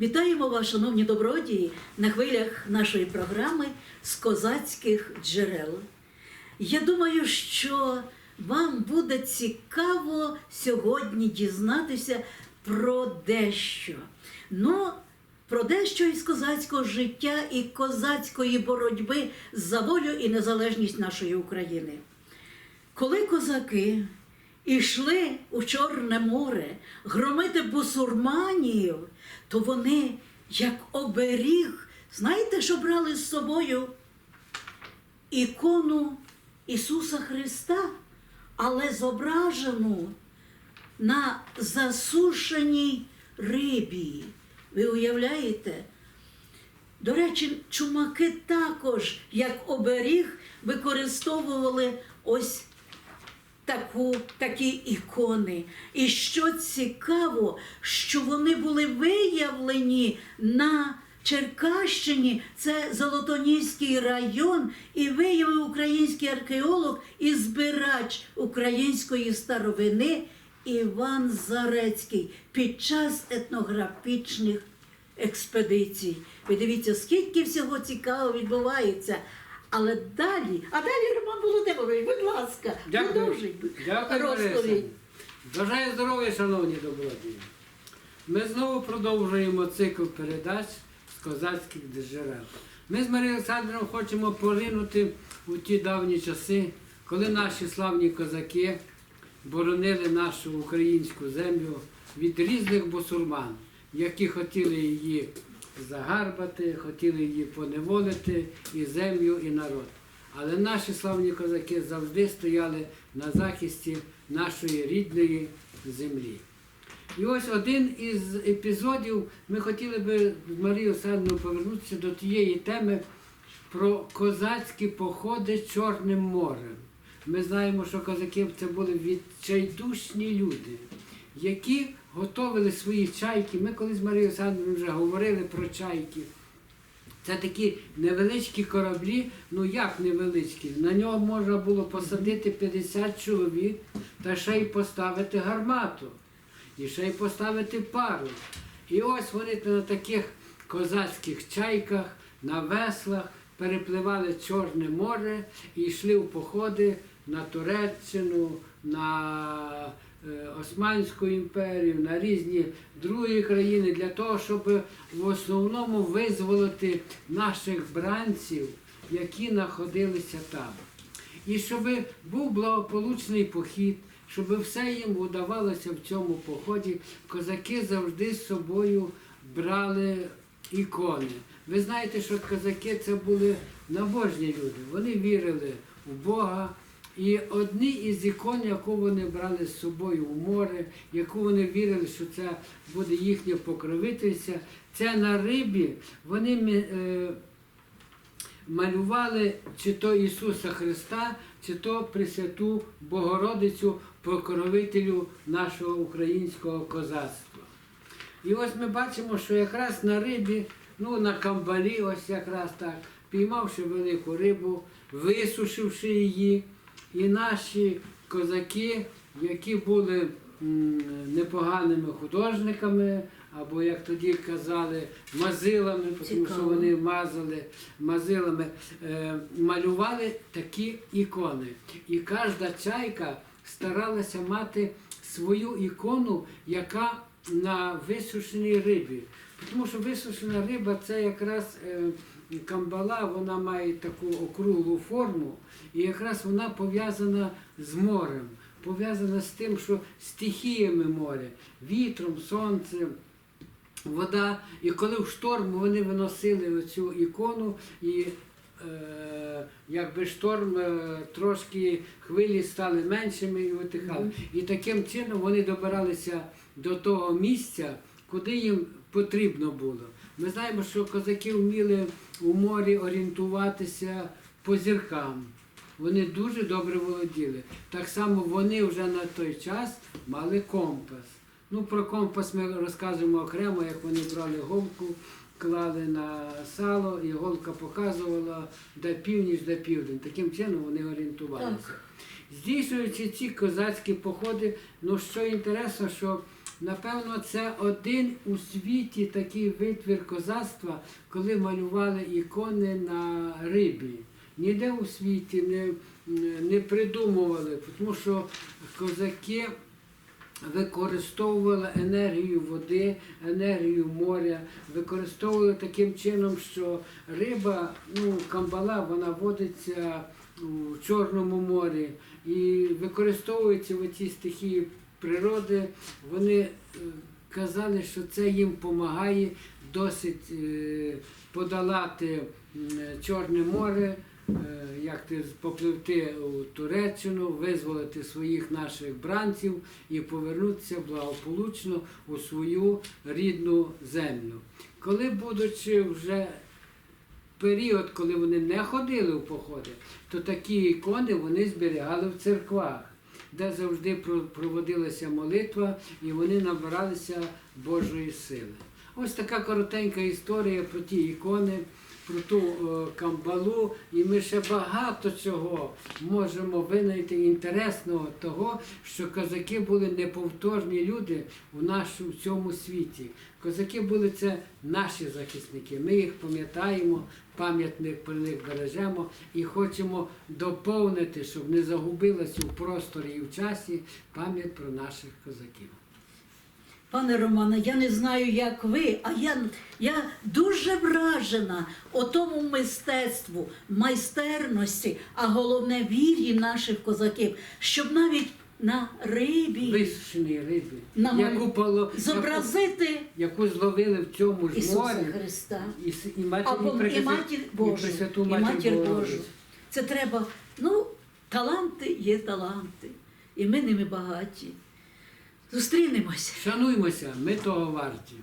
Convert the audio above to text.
Вітаємо вас, шановні добродії, на хвилях нашої програми з козацьких джерел. Я думаю, що вам буде цікаво сьогодні дізнатися про дещо. Ну, про дещо із козацького життя і козацької боротьби за волю і незалежність нашої України. Коли козаки йшли у Чорне море громити бусурманів, то вони, як оберіг, знаєте, що брали з собою ікону Ісуса Христа, але зображену на засушеній рибі. Ви уявляєте? До речі, чумаки також, як оберіг, використовували ось таку, такі ікони. І що цікаво, що вони були виявлені на Черкащині, це Золотоніський район, і виявив український археолог і збирач української старовини Іван Зарецький під час етнографічних експедицій. Ви дивіться, скільки всього цікавого відбувається. Але далі, а далі Роман Володимирович, будь ласка, продовжуй Дякую, розповідь. Лариса. Бажаю здоров'я, шановні добродії. Ми знову продовжуємо цикл передач з козацьких джерел. Ми з Марією Олександром хочемо поринути у ті давні часи, коли наші славні козаки боронили нашу українську землю від різних бусурман, які хотіли її загарбати, хотіли її поневолити і землю, і народ. Але наші славні козаки завжди стояли на захисті нашої рідної землі. І ось один із епізодів ми хотіли би з Марією Олександрівною повернутися до тієї теми про козацькі походи Чорним морем. Ми знаємо, що козаки це були відчайдушні люди, які готовили свої чайки. Ми колись з Марією Олександрівною вже говорили про чайки. Це такі невеличкі кораблі, ну як невеличкі? На нього можна було посадити 50 чоловік та ще й поставити гармату, і ще й поставити пару. І ось вони на таких козацьких чайках, на веслах перепливали Чорне море і йшли в походи на Туреччину, на Османську імперію, на різні другі країни для того, щоб в основному визволити наших бранців, які знаходилися там. І щоб був благополучний похід, щоб все їм удавалося в цьому поході, козаки завжди з собою брали ікони. Ви знаєте, що козаки це були набожні люди. Вони вірили в Бога. І одні із ікон, яку вони брали з собою у море, яку вони вірили, що це буде їхнє покровительство, це на рибі вони е, малювали чи то Ісуса Христа, чи то Пресвяту Богородицю, покровителю нашого українського козацтва. І ось ми бачимо, що якраз на рибі, ну на камбалі, ось якраз так, піймавши велику рибу, висушивши її, і наші козаки, які були непоганими художниками, або як тоді казали, мазилами, тому що вони мазали мазилами, е, малювали такі ікони. І кожна чайка старалася мати свою ікону, яка на висушеній рибі. Тому що висушена риба це якраз е, камбала, вона має таку округлу форму, і якраз вона пов'язана з морем, пов'язана з тим, що стихіями моря, вітром, сонцем. Вода, і коли в шторм вони виносили оцю ікону, і е, якби шторм е, трошки хвилі стали меншими і витихали. І таким чином вони добиралися до того місця, куди їм потрібно було. Ми знаємо, що козаки вміли у морі орієнтуватися по зіркам. Вони дуже добре володіли. Так само вони вже на той час мали компас. Ну, про компас ми розказуємо окремо, як вони брали голку, клали на сало, і голка показувала, де північ, де південь. Таким чином вони орієнтувалися. Здійснюючи ці козацькі походи, ну що інтересно, що Напевно, це один у світі такий витвір козацтва, коли малювали ікони на рибі. Ніде у світі не, не придумували, тому що козаки використовували енергію води, енергію моря, використовували таким чином, що риба, ну, камбала, вона водиться у Чорному морі і використовується в цій стихії природи. Вони е, казали, що це їм допомагає досить е, подолати Чорне море. е, Як ти попливти у Туреччину, визволити своїх наших бранців і повернутися благополучно у свою рідну землю. Коли будучи вже період, коли вони не ходили в походи, то такі ікони вони зберігали в церквах, де завжди про- проводилася молитва і вони набиралися Божої сили. Ось така коротенька історія про ті ікони, про ту е, камбалу, і ми ще багато чого можемо винайти інтересного того, що козаки були неповторні люди у нашому в цьому світі. Козаки були це наші захисники. Ми їх пам'ятаємо, пам'ятник про них бережемо і хочемо доповнити, щоб не загубилася у просторі і в часі пам'ять про наших козаків. Пане Романе, я не знаю, як ви, а я, я дуже вражена отому мистецтву, майстерності, а головне вірі наших козаків, щоб навіть на рибі Висушені риби, Намалю- яку, поло... зобразити яку, яку зловили в цьому ж Ісуса морі. Христа. І, с- і, матір, Або і Пресвят- матір Божу, і Пресвяту і матір. Божу. Це треба, ну, таланти є таланти, і ми ними багаті. Зустрінемося. Шануймося, ми того варті.